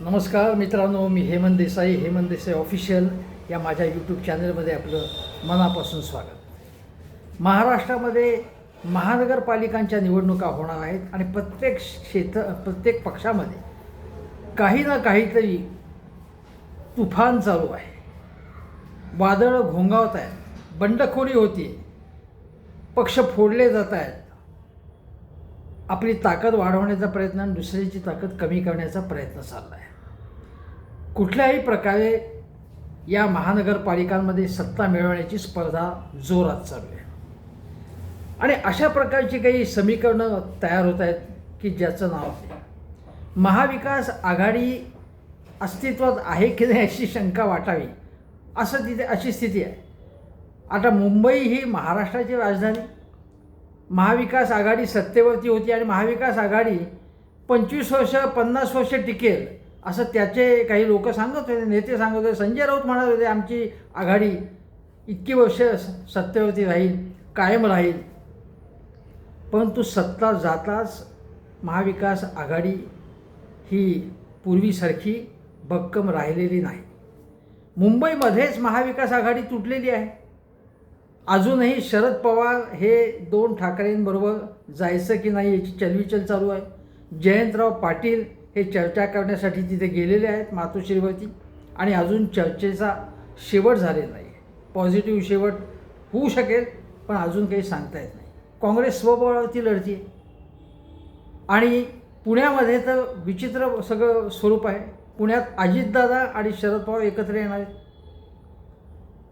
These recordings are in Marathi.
नमस्कार मित्रांनो मी हेमंत देसाई. हेमंत देसाई ऑफिशियल या माझ्या यूट्यूब चॅनलमध्ये आपलं मनापासून स्वागत. महाराष्ट्रामध्ये महानगरपालिकांच्या निवडणुका होणार आहेत आणि प्रत्येक क्षेत्र प्रत्येक पक्षामध्ये काही ना काहीतरी तुफान चालू आहे. वादळं घोंगावत आहेत बंडखोरी होती पक्ष फोडले जात आहेत. आपली ताकद वाढवण्याचा प्रयत्न आणि दुसऱ्याची ताकद कमी करण्याचा प्रयत्न चालला आहे कुठल्याही प्रकारे या महानगरपालिकांमध्ये सत्ता मिळवण्याची स्पर्धा जोरात चालू आहे. आणि अशा प्रकारची काही समीकरणं तयार होत आहेत की ज्याचं नाव महाविकास आघाडी अस्तित्वात आहे की नाही अशी शंका वाटावी असं तिथे अशी स्थिती आहे. आता मुंबई ही महाराष्ट्राची राजधानी महाविकास आघाडी सत्तेवरती होती आणि महाविकास आघाडी पंचवीस वर्ष पन्नास वर्ष टिकेल असं त्याचे काही लोक सांगत होते नेते सांगत होते संजय राऊत म्हणत होते आमची आघाडी इतकी वर्ष सत्तेवरती राहील कायम राहील. परंतु सत्ता जाताच महाविकास आघाडी ही पूर्वीसारखी भक्कम राहिलेली नाही. मुंबईमध्येच महाविकास आघाडी तुटलेली आहे. अजूनही शरद पवार हे दोन ठाकरेंबरोबर जायचं की नाही याची चलविचल चालू आहे. जयंतराव पाटील हे चर्चा करण्यासाठी तिथे गेलेले आहेत मातोश्रीवरती. आणि अजून चर्चेचा शेवट झालेला नाही. पॉझिटिव्ह शेवट होऊ शकेल पण अजून काही सांगता येत नाही. काँग्रेस स्वबळावरती लढती आहे आणि पुण्यामध्ये तर विचित्र सगळं स्वरूप आहे. पुण्यात अजितदादा आणि शरद पवार एकत्र येणार आहेत.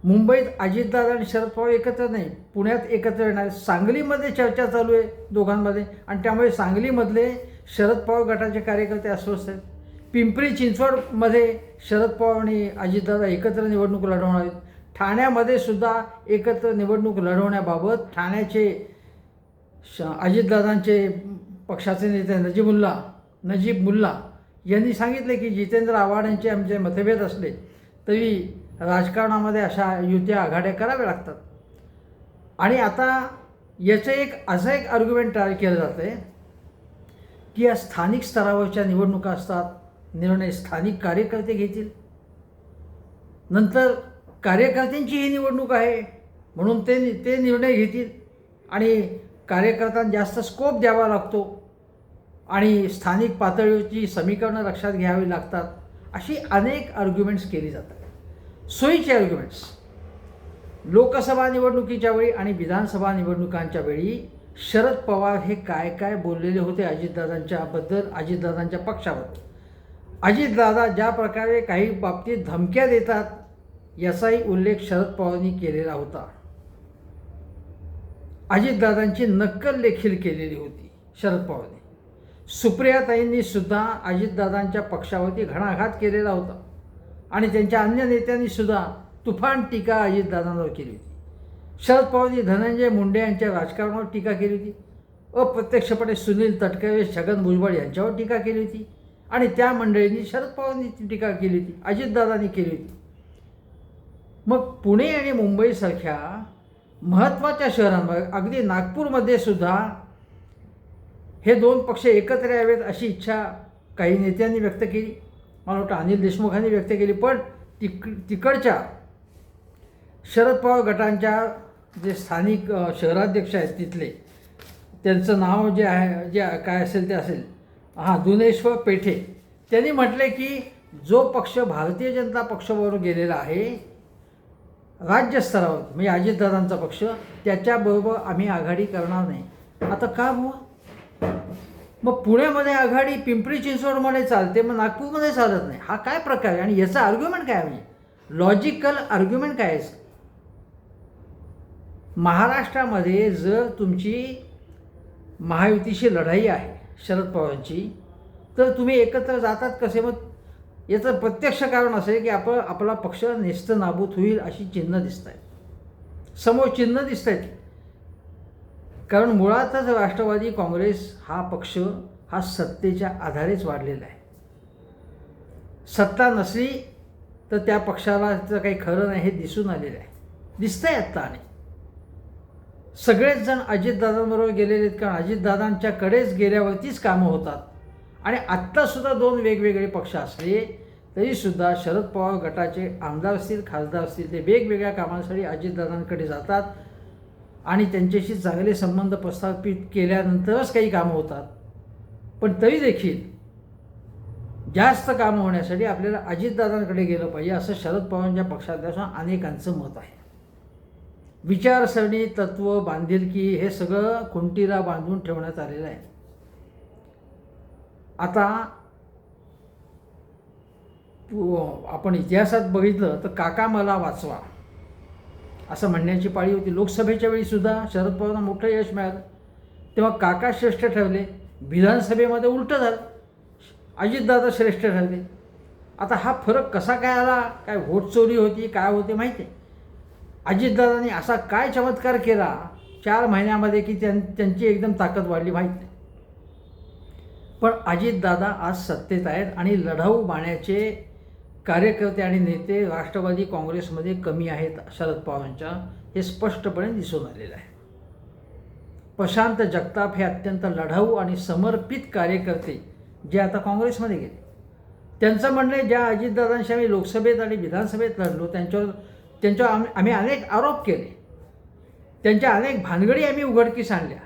मुंबईत अजितदादा आणि शरद पवार एकत्र नाही पुण्यात एकत्र येणार आहेत. सांगलीमध्ये चर्चा चालू आहे दोघांमध्ये. आणि त्यामुळे सांगलीमधले शरद पवार गटाचे कार्यकर्ते अस्वस्थ आहेत. पिंपरी चिंचवडमध्ये शरद पवार आणि अजितदादा एकत्र निवडणूक लढवणार आहेत. ठाण्यामध्ये सुद्धा एकत्र निवडणूक लढवण्याबाबत ठाण्याचे श अजितदादांचे पक्षाचे नेते नजीबुल्ला नजीब मुल्ला यांनी सांगितले की जितेंद्र आव्हाड यांचे आमचे मतभेद असले तरी राजकारणामध्ये अशा युत्या आघाड्या कराव्या लागतात. आणि आता याचं एक असं एक आर्ग्युमेंट तयार केलं जातं आहे की या स्थानिक स्तरावरच्या निवडणुका असतात निर्णय स्थानिक कार्यकर्ते घेतील. नंतर कार्यकर्त्यांची ही निवडणूक आहे म्हणून ते ते निर्णय घेतील. आणि कार्यकर्त्यांना जास्त स्कोप द्यावा लागतो. आणि स्थानिक पातळीची समीकरणं लक्षात घ्यावी लागतात. अशी अनेक आर्ग्युमेंट्स केली जातात. सोयीचे आर्ग्युमेंट्स लोकसभा निवडणुकीच्या वेळी आणि विधानसभा निवडणुकांच्या वेळी शरद पवार हे काय काय बोललेले होते अजितदादांच्याबद्दल अजितदादांच्या पक्षाबद्दल अजितदादा ज्या प्रकारे काही बाबतीत धमक्या देतात याचाही उल्लेख शरद पवारांनी केलेला होता. अजितदादांची नक्कल देखील केलेली होती शरद पवारांनी. सुप्रियाताईंनी सुद्धा अजितदादांच्या पक्षावरती घणाघात केलेला होता. आणि त्यांच्या अन्य नेत्यांनी सुद्धा तुफान टीका अजितदादांवर केली होती. शरद पवारांनी धनंजय मुंडे यांच्या राजकारणावर टीका केली होती. अप्रत्यक्षपणे सुनील तटकरे छगन भुजबळ यांच्यावर टीका केली होती. आणि त्या मंडळींनी शरद पवारांनी ती टीका केली होती. अजितदादांनी केली होती. मग पुणे आणि मुंबईसारख्या महत्त्वाच्या शहरांवर अगदी नागपूरमध्ये सुद्धा हे दोन पक्ष एकत्र यावेत अशी इच्छा काही नेत्यांनी व्यक्त केली. मला वाटतं अनिल देशमुखांनी व्यक्त केली. पण तिक तिकडच्या शरद पवार गटांच्या जे स्थानिक शहराध्यक्ष आहेत तिथले त्यांचं नाव जे आहे जे काय असेल ते असेल. हां दुनेश्वर पेठे. त्यांनी म्हटले की जो पक्ष भारतीय जनता पक्षाबरोबर गेलेला आहे राज्यस्तरावर म्हणजे अजितदादांचा पक्ष त्याच्याबरोबर आम्ही आघाडी करणार नाही. आता का बुवा? मग पुण्यामध्ये आघाडी पिंपरी चिंचवडमध्ये चालते मग नागपूरमध्ये चालत नाही. हा काय प्रकार आहे? आणि याचा आर्ग्युमेंट काय म्हणजे लॉजिकल आर्ग्युमेंट काय आहे? महाराष्ट्रामध्ये जर तुमची महायुतीशी लढाई आहे शरद पवारांची तर तुम्ही एकत्र जातात कसे? मग याचं प्रत्यक्ष कारण असं आहे की आपण आपला पक्ष नेस्त नाबूत होईल अशी चिन्ह दिसत आहेत समोर चिन्ह दिसत आहेत कारण मुळातच राष्ट्रवादी काँग्रेस हा पक्ष हा सत्तेच्या आधारेच वाढलेला आहे. सत्ता नसली तर त्या पक्षाला तर काही खरं नाही हे दिसून आलेलं आहे. दिसतंय आत्ता आणि सगळेच जण अजितदादांबरोबर गेलेले आहेत कारण अजितदादांच्याकडेच गेल्यावरतीच कामं होतात. आणि आत्तासुद्धा दोन वेगवेगळे पक्ष असले तरीसुद्धा शरद पवार गटाचे आमदार असतील खासदार असतील ते वेगवेगळ्या कामांसाठी अजितदादांकडे जातात. आणि त्यांच्याशी चांगले संबंध प्रस्थापित केल्यानंतरच काही कामं होतात. पण तरी देखील जास्त कामं होण्यासाठी आपल्याला अजितदादांकडे गेलं पाहिजे असं शरद पवारांच्या पक्षाध्यक्ष अनेकांचं मत आहे. विचारसरणी तत्व बांधिलकी हे सगळं खुंटीला बांधून ठेवण्यात आलेलं आहे. आता आपण इतिहासात बघितलं तर काका मला वाचवा असं म्हणण्याची पाळी होती. लोकसभेच्या वेळीसुद्धा शरद पवारांना मोठं यश मिळालं. तेव्हा काका श्रेष्ठ ठरले. विधानसभेमध्ये उलटं झालं. अजितदादा श्रेष्ठ ठरले. आता हा फरक कसा काय आला? काय व्होट चोरी होती काय होते माहिती आहे? अजितदादांनी असा काय चमत्कार केला? चार महिन्यामध्ये की त्यां त्यांची एकदम ताकद वाढली माहीत नाही. पण अजितदादा आज सत्तेत आहेत आणि लढाऊ बाण्याचे कार्यकर्ते आणि नेते राष्ट्रवादी काँग्रेसमध्ये कमी आहेत शरद पवारांच्या हे स्पष्टपणे दिसून आलेलं आहे. प्रशांत जगताप हे अत्यंत लढाऊ आणि समर्पित कार्यकर्ते जे आता काँग्रेसमध्ये गेले. त्यांचं म्हणणं आहे, ज्या अजितदादांशी आम्ही लोकसभेत आणि विधानसभेत लढलो त्यांच्यावर त्यांच्यावर आम्ही आम्ही अनेक आरोप केले. त्यांच्या अनेक भानगडी आम्ही उघडकीस आणल्या.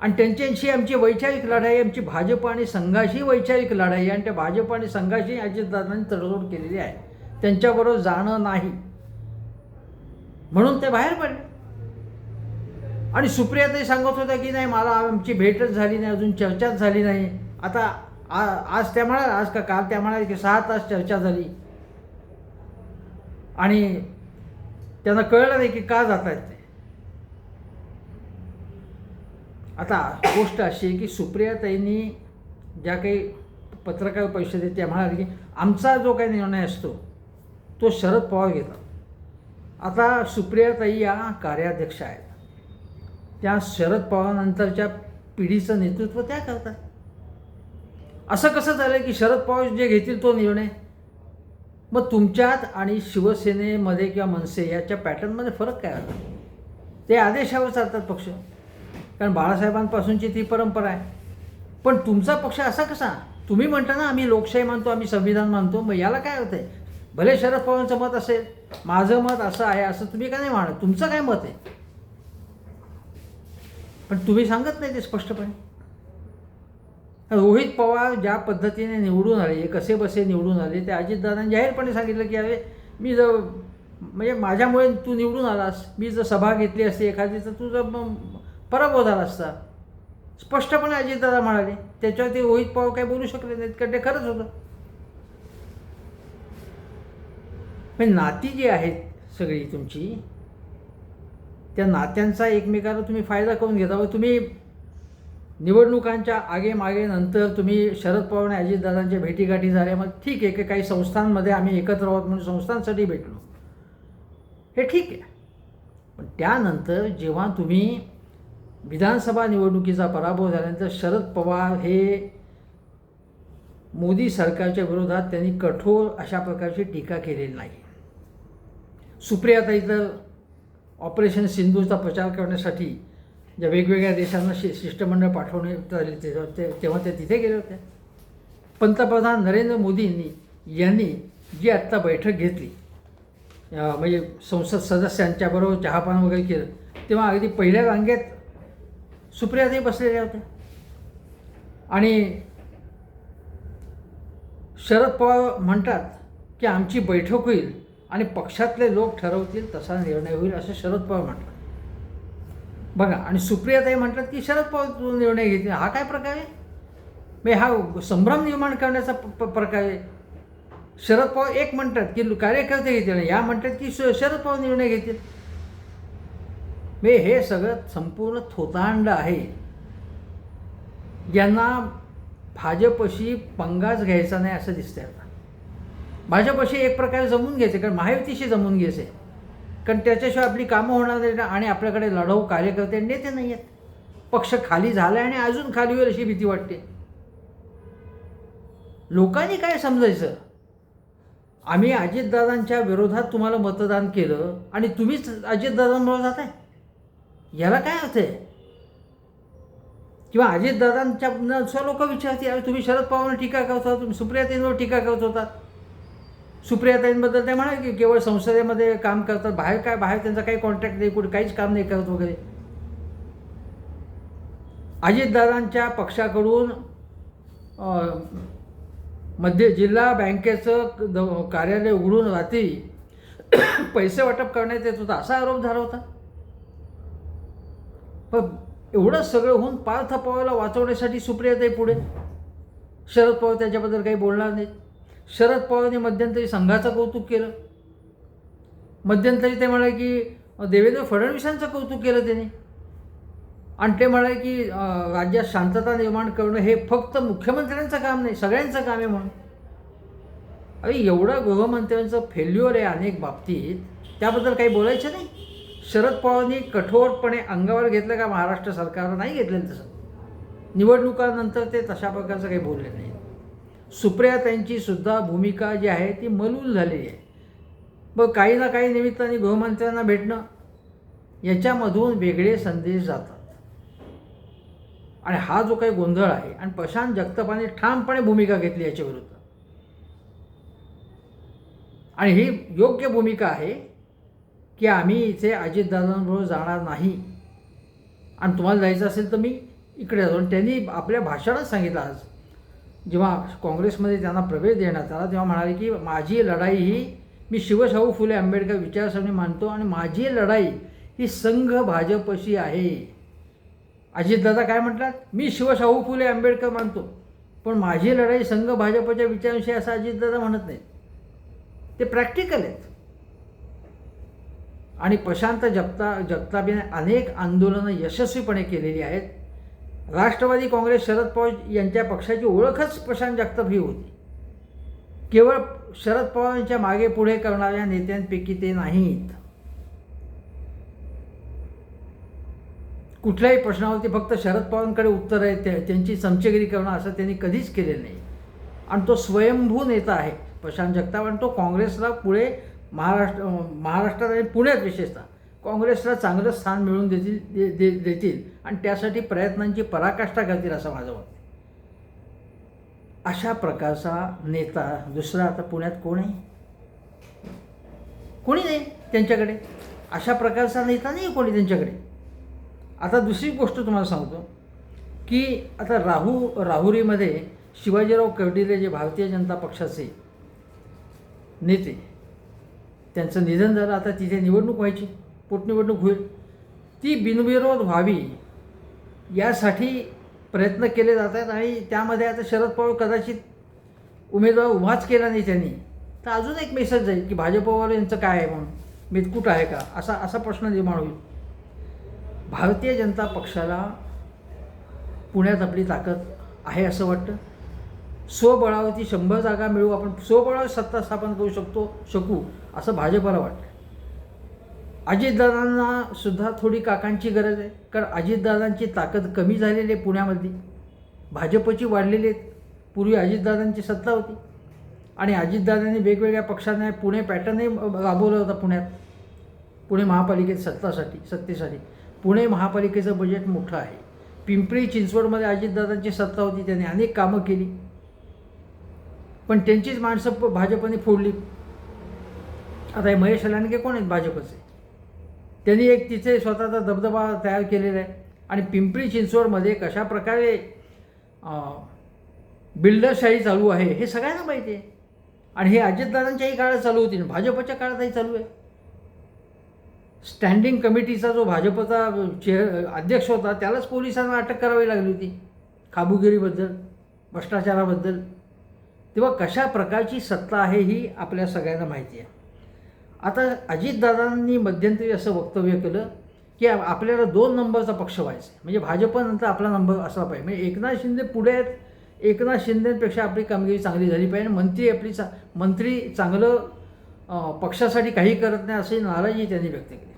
आणि त्यांच्याशी आमची वैचारिक लढाई आमची भाजप आणि संघाशी वैचारिक लढाई आणि त्या भाजप आणि संघाशी अजितदादांनी तडजोड केलेली आहे. त्यांच्याबरोबर जाणं नाही. म्हणून ते बाहेर पडले. आणि सुप्रियाताई सांगत होत्या की नाही मला आमची भेटच झाली नाही अजून चर्चाच झाली नाही. आता आ आज त्या म्हणाल्या आज का काल त्या म्हणाल्या की सहा तास चर्चा झाली. आणि त्यांना कळलं नाही की का जात आहेत ते. आता गोष्ट अशी आहे की सुप्रियाताईंनी ज्या काही पत्रकार परिषदेत त्या म्हणाल्या की आमचा जो काही निर्णय असतो तो शरद पवार घेतात. आता सुप्रियाताई या कार्याध्यक्ष आहेत. त्या शरद पवारानंतरच्या पिढीचं नेतृत्व त्या करतात. असं कसं झालं की शरद पवार जे घेतील तो निर्णय? मग तुमच्यात आणि शिवसेनेमध्ये किंवा मनसे याच्या पॅटर्नमध्ये फरक काय होता ते आदेशावर चालतात पक्ष. कारण बाळासाहेबांपासूनची ती परंपरा आहे. पण तुमचा पक्ष असा कसा? तुम्ही म्हणता ना आम्ही लोकशाही मानतो आम्ही संविधान मानतो मग याला काय होतंय भले शरद पवारांचं मत असेल माझं मत असं आहे असं तुम्ही का नाही म्हणत तुमचं काय मत आहे? पण तुम्ही सांगत नाही ते स्पष्टपणे. रोहित पवार ज्या पद्धतीने निवडून आले कसे बसे निवडून आले ते अजितदादांनी जाहीरपणे सांगितलं की अरे मी जर म्हणजे माझ्यामुळे तू निवडून आलास मी जर सभा घेतली असती एखादी तर तुझा मग पराभव झाला असता स्पष्टपणे अजितदादा म्हणाले त्याच्यावरती रोहित पवार काही बोलू शकले नाहीत कारण ते खरंच होतं. म्हणजे नाती जी आहेत सगळी तुमची त्या नात्यांचा एकमेकाला तुम्ही फायदा करून घेता व तुम्ही निवडणुकांच्या आगे मागे नंतर तुम्ही शरद पवार आणि अजितदादांच्या भेटीगाठी झाल्या. मग ठीक आहे की काही संस्थांमध्ये आम्ही एकत्र आहोत म्हणून संस्थांसाठी भेटलो. हे ठीक आहे. पण त्यानंतर जेव्हा तुम्ही विधानसभा निवडणुकीचा पराभव झाल्यानंतर शरद पवार हे मोदी सरकारच्या विरोधात त्यांनी कठोर अशा प्रकारची टीका केलेली नाही. सुप्रियाताई तर ऑपरेशन सिंधूचा प्रचार करण्यासाठी ज्या वेगवेगळ्या देशांना शि शिष्टमंडळ पाठवण्यात आले तेव्हा ते तेव्हा ते तिथे गेले होते. पंतप्रधान नरेंद्र मोदींनी यांनी जी आत्ता बैठक घेतली म्हणजे संसद सदस्यांच्याबरोबर चहापान वगैरे केलं तेव्हा अगदी पहिल्या रांगेत सुप्रियाताई बसलेल्या होत्या. आणि शरद पवार म्हणतात की आमची बैठक होईल आणि पक्षातले लोक ठरवतील तसा निर्णय होईल असं शरद पवार म्हणतात. बघा आणि सुप्रियाताई म्हणतात की शरद पवार निर्णय घेतील. हा काय प्रकार आहे? मी हा संभ्रम निर्माण करण्याचा प- प्रकार आहे. शरद पवार एक म्हणतात की कार्यकर्ते घेतील आणि या म्हणतात की श- शरद पवार निर्णय घेतील. मी हे सगळं संपूर्ण थोतांड आहे. यांना भाजपशी पंगाच घ्यायचा नाही असं दिसतंय आता. भाजपशी एक प्रकारे जमून घ्यायचे कारण महायुतीशी जमून घ्यायचे कारण त्याच्याशिवाय आपली कामं होणार नाही आणि आपल्याकडे लढाऊ कार्यकर्ते नेते नाही आहेत. पक्ष खाली झाला आणि अजून खाली होईल अशी भीती वाटते. लोकांनी काय समजायचं? आम्ही अजितदादांच्या विरोधात तुम्हाला मतदान केलं आणि तुम्हीच अजितदादांमुळे जात आहे याला काय अर्थ आहे? किंवा अजितदादांच्या न लोक विचारतील अरे तुम्ही शरद पवारांना टीका करत होता तुम्ही सुप्रियाताईंवर टीका करत होता. सुप्रियाताईंबद्दल ते म्हणा की केवळ संसदेमध्ये काम करतात बाहेर काय बाहेर त्यांचा काही कॉन्ट्रॅक्ट नाही कुठे काहीच काम नाही करत वगैरे. अजितदादांच्या पक्षाकडून मध्य जिल्हा बँकेचं द- कार्यालय उघडून रात्री पैसे वाटप करण्यात येत होता असा आरोप झाला होता. पण एवढं सगळं होऊन पार्थ पवारला वाचवण्यासाठी सुप्रियाताई पुढे. शरद पवार त्याच्याबद्दल काही बोलणार नाहीत. शरद पवारांनी मध्यंतरी संघाचं कौतुक केलं. मध्यंतरी ते म्हणाले की देवेंद्र फडणवीसांचं कौतुक केलं त्याने. आणि ते म्हणाले की राज्यात शांतता निर्माण करणं हे फक्त मुख्यमंत्र्यांचं काम नाही सगळ्यांचं काम आहे म्हणून. अरे एवढं गृहमंत्र्यांचं फेल्युअर आहे अनेक बाबतीत त्याबद्दल काही बोलायचं नाही. शरद पवारांनी कठोरपणे अंगावर घेतलं का महाराष्ट्र सरकारनं? नाही घेतलं तसं. निवडणुकानंतर ते तशा प्रकारचं काही बोलले नाही. सुप्रियाताईंची सुद्धा भूमिका जी आहे ती मलूल झालेली आहे. मग काही ना काही निमित्ताने गृहमंत्र्यांना भेटणं याच्यामधून वेगळे संदेश जातात. आणि हा जो काही गोंधळ आहे आणि प्रशांत जगतापाने ठामपणे भूमिका घेतली याच्या विरुद्ध. आणि ही योग्य भूमिका आहे की आम्ही इथे अजितदादांबरोबर जाणार नाही. आणि तुम्हाला जायचं असेल तर मी इकडे जाऊन त्यांनी आपल्या भाषणात सांगितलं आज. जेव्हा काँग्रेसमध्ये त्यांना प्रवेश देण्यात आला तेव्हा म्हणाले की माझी लढाई ही मी शिवशाहू फुले आंबेडकर विचारसरणी मानतो आणि माझी लढाई ही संघ भाजपशी आहे. अजितदादा काय म्हटलात? मी शिवशाहू फुले आंबेडकर मानतो पण माझी लढाई संघ भाजपच्या विचारांशी असं अजितदादा म्हणत नाही ते प्रॅक्टिकल आहेत. आणि प्रशांत जगता जगतापीने अनेक आंदोलनं यशस्वीपणे केलेली आहेत. राष्ट्रवादी काँग्रेस शरद पवार यांच्या पक्षाची ओळखच प्रशांत जगताप ही होती. केवळ शरद पवार यांच्या मागे पुढे करणाऱ्या नेत्यांपैकी ते नाहीत. कुठल्याही प्रश्नावरती फक्त शरद पवारांकडे उत्तर आहे ते त्यांची चमचेगिरी करणं असं त्यांनी कधीच केलेलं नाही. आणि तो स्वयंभू नेता आहे प्रशांत जगताप आणि तो काँग्रेसला पुढे महाराष्ट्र महाराष्ट्रात आणि पुण्यात विशेषतः. काँग्रेसला चांगलं स्थान मिळवून देतील दे, दे, देतील आणि त्यासाठी प्रयत्नांची पराकाष्ठा करतील असं माझं मत. अशा प्रकारचा नेता दुसरा आता पुण्यात कोण आहे? कोणी नाही त्यांच्याकडे. अशा प्रकारचा नेता नाही कोणी त्यांच्याकडे. आता दुसरी गोष्ट तुम्हाला सांगतो की आता राहू राहुरीमध्ये शिवाजीराव कर्डिले जे भारतीय जनता पक्षाचे नेते त्यांचं निधन झालं आता तिथे निवडणूक व्हायची. पोटनिवडणूक होईल. ती बिनविरोध व्हावी यासाठी प्रयत्न केले जात आहेत आणि त्यामध्ये आता शरद पवार कदाचित उमेदवार उभाच केला नाही त्यांनी. तर अजून एक मेसेज जाईल की भाजपवर यांचं काय आहे म्हणून? मेदकूट आहे का? असा असा प्रश्न निर्माण होईल. भारतीय जनता पक्षाला पुण्यात आपली ताकद आहे असं वाटतं. स्वबळावरती शंभर जागा मिळू आपण स्वबळावर सत्ता स्थापन करू शकतो शकू असं भाजपला वाटतं. अजितदादांना सुद्धा थोडी काकांची गरज आहे. कारण अजितदादांची ताकद कमी झालेली आहे पुण्यामध्ये. भाजपची वाढलेली आहेत पूर्वी अजितदादांची सत्ता होती. आणि अजितदादांनी वेगवेगळ्या पक्षांना पुणे पॅटर्नही राबवलं होता पुण्यात. पुणे महापालिकेत सत्तासाठी सत्तेसाठी. पुणे महापालिकेचं बजेट मोठं आहे. पिंपरी चिंचवडमध्ये अजितदादांची सत्ता होती. त्यांनी अनेक कामं केली. पण त्यांचीच माणसं प- भाजपने फोडली. आता हे महेश लांडगे कोण आहेत भाजपचे? त्यांनी एक तिथे स्वतःचा दबदबा तयार केलेला आहे. आणि पिंपरी चिंचवडमध्ये कशा प्रकारे बिल्डरशाही चालू आहे हे सगळ्यांना माहिती आहे. आणि हे अजितदादांच्याही काळात चालू होती भाजपच्या काळातही चालू आहे. स्टँडिंग कमिटीचा जो भाजपचा चेअर अध्यक्ष होता त्यालाच पोलिसांना अटक करावी लागली होती. खाबुगिरीबद्दल भ्रष्टाचाराबद्दल. तेव्हा कशा प्रकारची सत्ता आहे ही आपल्या सगळ्यांना माहिती आहे. आता अजितदादांनी मध्यंतरी असं वक्तव्य केलं की आपल्याला दोन नंबरचा पक्ष व्हायचा म्हणजे भाजपनंतर आपला नंबर असला पाहिजे. म्हणजे एकनाथ शिंदे पुढे आहेत. एकनाथ शिंदेपेक्षा आपली कामगिरी चांगली झाली पाहिजे. मंत्री आपली चा मंत्री चांगलं पक्षासाठी काही करत नाही अशी नाराजी त्यांनी व्यक्त केली.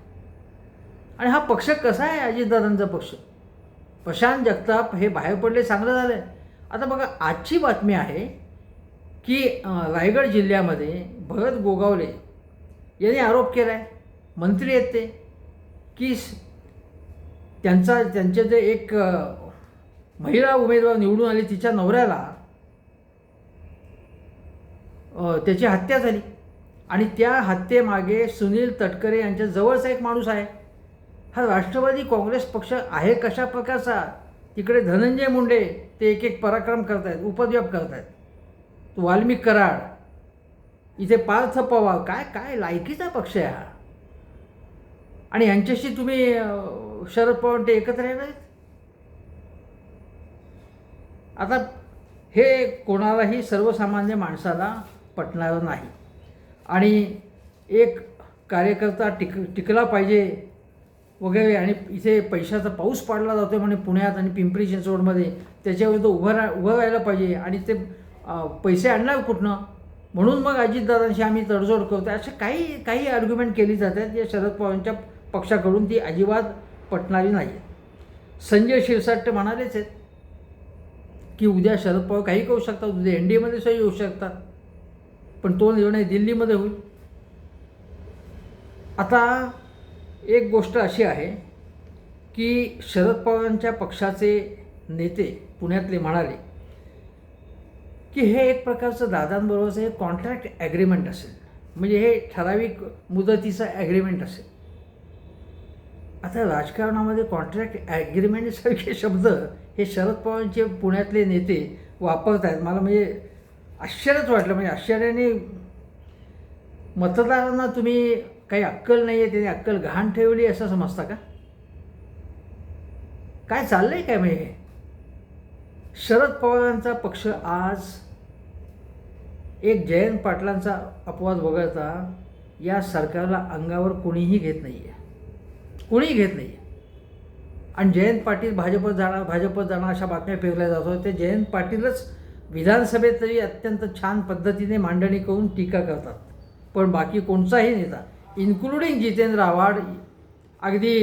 आणि हा पक्ष कसा आहे अजितदादांचा पक्ष? प्रशांत जगताप हे बाहेर पडले चांगलं झालं आहे आता बघा आजची बातमी आहे की रायगड जिल्ह्यामध्ये भरत गोगावले यांनी आरोप केला आहे मंत्री आहेत ते. की त्यांचा त्यांचे जे एक महिला उमेदवार निवडून आली तिच्या नवऱ्याला त्याची हत्या झाली. आणि त्या हत्येमागे सुनील तटकरे यांच्या जवळचा एक माणूस आहे. हा राष्ट्रवादी काँग्रेस पक्ष आहे कशा प्रकारचा? तिकडे धनंजय मुंडे ते एक एक पराक्रम करत करतायत उपद्व्याप आहेत वाल्मिक कराड इथे पार पवार काय काय लायकीचा पक्ष आहे हा. आणि यांच्याशी तुम्ही शरद पवार ते एकत्र येणार आहेत? आता हे कोणालाही सर्वसामान्य माणसाला पटणारं नाही. आणि एक कार्यकर्ता टिक टिकला पाहिजे वगैरे आणि इथे पैशाचा पाऊस पाडला जातो म्हणे पुण्यात आणि पिंपरी चिंचवडमध्ये त्याच्याविरुद्ध उभं रा उभं राहायला पाहिजे आणि ते पैसे आणणार कुठनं? म्हणून मग अजितदादांशी आम्ही तडजोड करतो असे काही काही आर्ग्युमेंट केली जातात जे शरद पवारांच्या पक्षाकडून ती अजिबात पटणारी नाही संजय शिरसाट म्हणालेच आहेत की उद्या शरद पवार काही करू शकतात उद्या एन डी एमध्ये सुद्धा येऊ शकतात. पण तो निर्णय दिल्लीमध्ये होईल. आता एक गोष्ट अशी आहे की शरद पवारांच्या पक्षाचे नेते पुण्यातले म्हणाले की हे एक प्रकारचं दादांबरोबरचं हे कॉन्ट्रॅक्ट ॲग्रीमेंट असेल. म्हणजे हे ठराविक मुदतीचं ॲग्रीमेंट असेल. आता राजकारणामध्ये कॉन्ट्रॅक्ट ॲग्रीमेंटसारखे शब्द हे शरद पवारांचे पुण्यातले नेते वापरत आहेत मला म्हणजे आश्चर्यच वाटलं. म्हणजे आश्चर्याने मतदारांना तुम्ही काही अक्कल नाही आहे त्याने अक्कल घाण ठेवली असं समजता का? काय चाललं आहे काय म्हणजे शरद पवारांचा पक्ष आज एक जयंत पाटलांचा अपवाद वगळता या सरकारला अंगावर कोणीही घेत नाही आहे कोणीही घेत नाही आहे आणि जयंत पाटील भाजपत जाणार भाजपत जाणार अशा बातम्या फिरल्या जात होत्या. ते जयंत पाटीलच विधानसभेत तरी अत्यंत छान पद्धतीने मांडणी करून टीका करतात. पण बाकी कोणताही नेता इन्क्लुडिंग जितेंद्र आव्हाड अगदी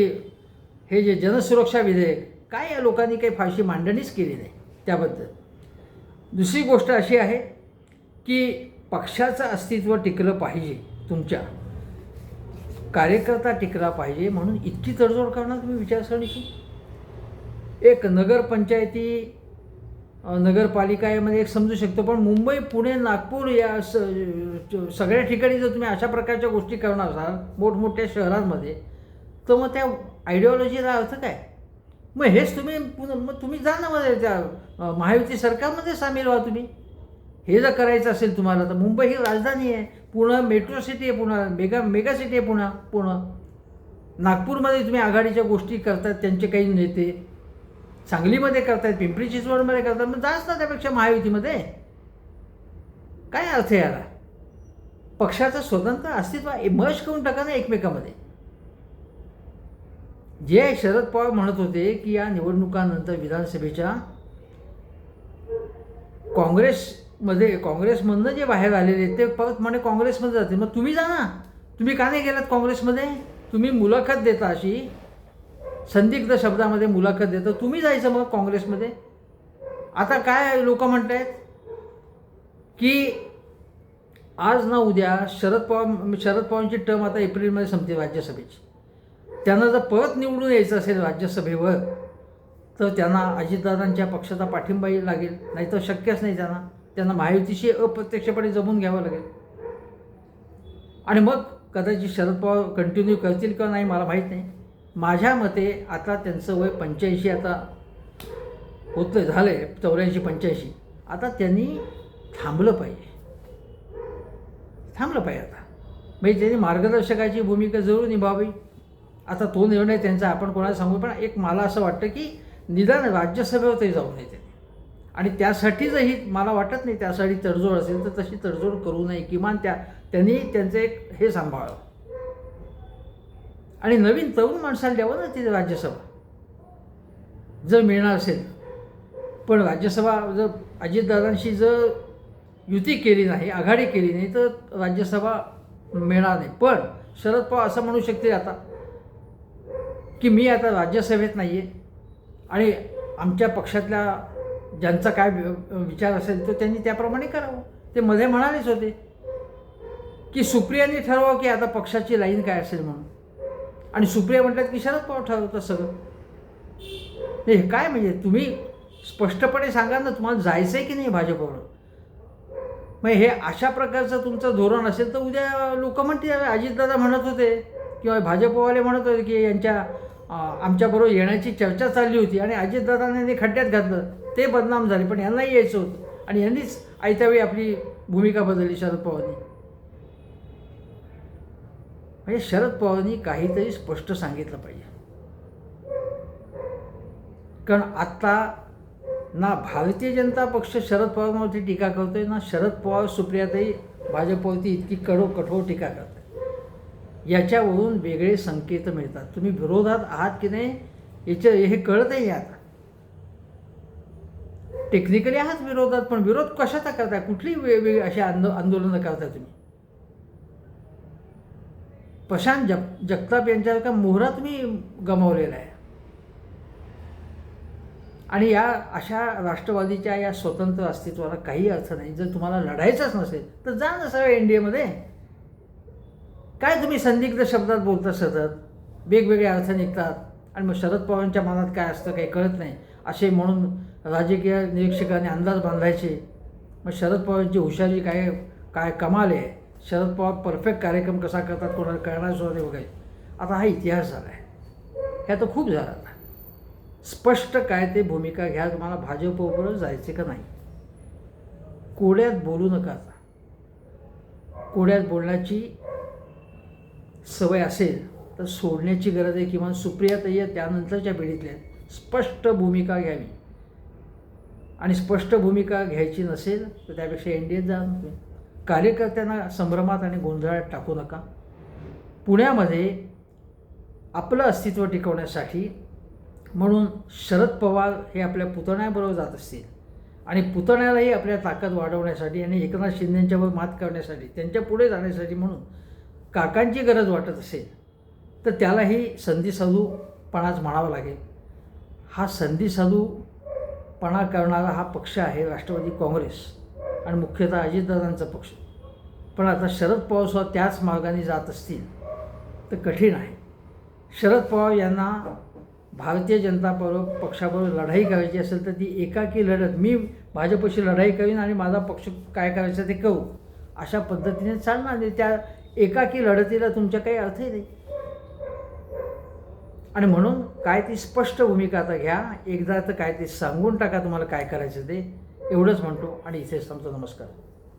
हे जे जनसुरक्षा विधेयक काय या लोकांनी काही फारशी मांडणीच केली नाही? त्याबद्दल. दुसरी गोष्ट अशी आहे की पक्षाचं अस्तित्व टिकलं पाहिजे तुमच्या. कार्यकर्ता टिकला पाहिजे म्हणून इतकी तडजोड करणार तुम्ही विचारसरणीची? एक नगरपंचायती नगरपालिका यामध्ये एक समजू शकतो पण मुंबई पुणे नागपूर या स सगळ्या ठिकाणी जर तुम्ही अशा प्रकारच्या गोष्टी करणार असाल मोठमोठ्या शहरांमध्ये तर मग त्या आयडिओलॉजीला अर्थ काय? मग हेच तुम्ही पुन्हा मग तुम्ही जा ना मध्ये त्या महायुती सरकारमध्ये सामील व्हा तुम्ही. हे जर करायचं असेल तुम्हाला तर मुंबई ही राजधानी आहे. पुणे मेट्रो सिटी आहे पुन्हा मेगा मेगा सिटी आहे पुन्हा पुणे. नागपूरमध्ये तुम्ही आघाडीच्या गोष्टी करतात त्यांचे काही नेते सांगलीमध्ये करतायत पिंपरी चिंचवडमध्ये करतात मग जाच ना त्यापेक्षा महायुतीमध्ये. काय अर्थ याला? पक्षाचं स्वतंत्र अस्तित्व मर्ज करून टाका ना एकमेकामध्ये. जे शरद पवार म्हणत होते की या निवडणुकांनंतर विधानसभेच्या काँग्रेसमध्ये काँग्रेसमधनं जे बाहेर आलेले आहेत ते परत म्हणे काँग्रेसमध्ये जाते मग तुम्ही जा ना. तुम्ही का नाही गेलात काँग्रेसमध्ये? तुम्ही मुलाखत देता अशी. संदिग्ध शब्दामध्ये मुलाखत देता. तुम्ही जायचं मग काँग्रेसमध्ये. आता काय लोक म्हणत आहेत की आज ना उद्या शरद पवार शरद पवारांची टर्म आता एप्रिलमध्ये संपते राज्यसभेची. त्यांना जर परत निवडून यायचं असेल राज्यसभेवर तर त्यांना अजितदादांच्या पक्षाचा पाठिंबाही लागेल नाही तर शक्यच नाही त्यांना. त्यांना महायुतीशी अप्रत्यक्षपणे जमून घ्यावं लागेल. आणि मग कदाचित शरद पवार कंटिन्यू करतील किंवा नाही मला माहीत नाही. माझ्या मते आता त्यांचं वय पंच्याऐंशी आता होतं झालं आहे चौऱ्याऐंशी पंच्याऐंशी. आता त्यांनी थांबलं पाहिजे. थांबलं पाहिजे आता. म्हणजे त्यांनी मार्गदर्शकाची भूमिका जरूर निभावी. आता तो निर्णय त्यांचा आपण कोणाला सांगू? पण एक मला असं वाटतं की निदान राज्यसभेवर ते जाऊ नये त्यांनी आणि त्यासाठी जरी मला वाटत नाही त्यासाठी तडजोड असेल तर तशी तडजोड करू नये. किमान त्या त्यांनी त्यांचं एक हे सांभाळावं. आणि नवीन तरुण माणसाला द्यावं ना तिथे राज्यसभा. जर मिळणार असेल. पण राज्यसभा जर अजितदादांशी जर युती केली नाही आघाडी केली नाही तर राज्यसभा मिळणार नाही. पण शरद पवार असं म्हणू शकते आता की मी आता राज्यसभेत नाही आहे आणि आमच्या पक्षातल्या ज्यांचा काय विचार असेल तो त्यांनी त्याप्रमाणे करावं. ते मध्ये म्हणालेच होते की सुप्रियांनी ठरवावं की आता पक्षाची लाईन काय असेल म्हणून. आणि सुप्रिया म्हणतात की शरद पवार ठरवतात सगळं. हे काय म्हणजे तुम्ही स्पष्टपणे सांगा ना तुम्हाला जायचं आहे की नाही भाजपवर मग हे अशा प्रकारचं तुमचं धोरण असेल तर उद्या लोक म्हणते अजितदादा म्हणत होते किंवा भाजपवाले म्हणत होते की यांच्या आमच्याबरोबर येण्याची चर्चा चालली होती आणि अजितदादांनी खड्ड्यात घातलं. ते बदनाम झाले पण यांनाही यायचं होतं. आणि यांनीच आयत्यावेळी आपली भूमिका बदलली शरद पवारांनी. म्हणजे शरद पवारांनी काहीतरी स्पष्ट सांगितलं पाहिजे. कारण आत्ता ना भारतीय जनता पक्ष शरद पवारांवरती टीका करतोय ना शरद पवार सुप्रियाताई भाजपवरती इतकी कडो कठोर टीका करतात. याच्यावरून वेगळे संकेत मिळतात. तुम्ही विरोधात आहात की नाही याच्या हे कळत नाही आता. टेक्निकली आहात विरोधात पण विरोध कशाचा करताय? कुठली वेगवेगळी अशी आंदो आंदोलनं करताय तुम्ही? प्रशांत जग जगताप यांच्यासारखा मोहरा तुम्ही गमावलेला आहे? आणि या अशा राष्ट्रवादीच्या या स्वतंत्र अस्तित्वाला काही अर्थ नाही. जर तुम्हाला लढायचंच नसेल तर जा ना सगळं एन डी एमध्ये काय तुम्ही संदिग्ध शब्दात बोलता सतत? वेगवेगळे अर्थ निघतात. आणि मग शरद पवारांच्या मनात काय असतं काही कळत नाही. असे म्हणून राजकीय निरीक्षकांनी अंदाज बांधायचे. मग शरद पवारांची हुशारी काय काय कमाल आहे? शरद पवार परफेक्ट कार्यक्रम कसा करतात कोणाला कळणार सुद्धा वगैरे आता हा इतिहास झाला आहे ह्या तर खूप झाला आता. स्पष्ट काय ते भूमिका घ्या तुम्हाला भाजपबरोबर जायचे का नाही? कोड्यात बोलू नका आता. कोड्यात बोलण्याची सवय असेल तर सोडण्याची गरज आहे किंवा सुप्रियाताई आहे त्यानंतरच्या पिढीतल्या स्पष्ट भूमिका घ्यावी. आणि स्पष्ट भूमिका घ्यायची नसेल तर त्यापेक्षा एन डी एत जा. कार्यकर्त्यांना संभ्रमात आणि गोंधळात टाकू नका. पुण्यामध्ये आपलं अस्तित्व टिकवण्यासाठी म्हणून शरद पवार हे आपल्या पुतण्याबरोबर जात असतील. आणि पुतण्यालाही आपल्या ताकद वाढवण्यासाठी आणि एकनाथ शिंदेंच्यावर मात करण्यासाठी त्यांच्या पुढे जाण्यासाठी म्हणून काकांची गरज वाटत असेल तर त्यालाही संधी साधूपणाच म्हणावं लागेल. हा संधी साधूपणा करणारा हा पक्ष आहे राष्ट्रवादी काँग्रेस आणि मुख्यतः अजितदादांचा पक्ष. पण आता शरद पवारसुद्धा त्याच मार्गाने जात असतील तर कठीण आहे. शरद पवार यांना भारतीय जनता बरोबर पक्षाबरोबर लढाई करायची असेल तर ती एकाकी लढत मी भाजपशी लढाई करीन आणि माझा पक्ष काय करायचं ते करू अशा पद्धतीने चालणार नाही. त्या एकाकी लढतीला तुमच्या काही अर्थही नाही. आणि म्हणून काय ती स्पष्ट भूमिका आता घ्या. एकदा तर काय ते सांगून टाका तुम्हाला काय करायचं ते. एवढंच म्हणतो आणि इथेच थांबतो. नमस्कार.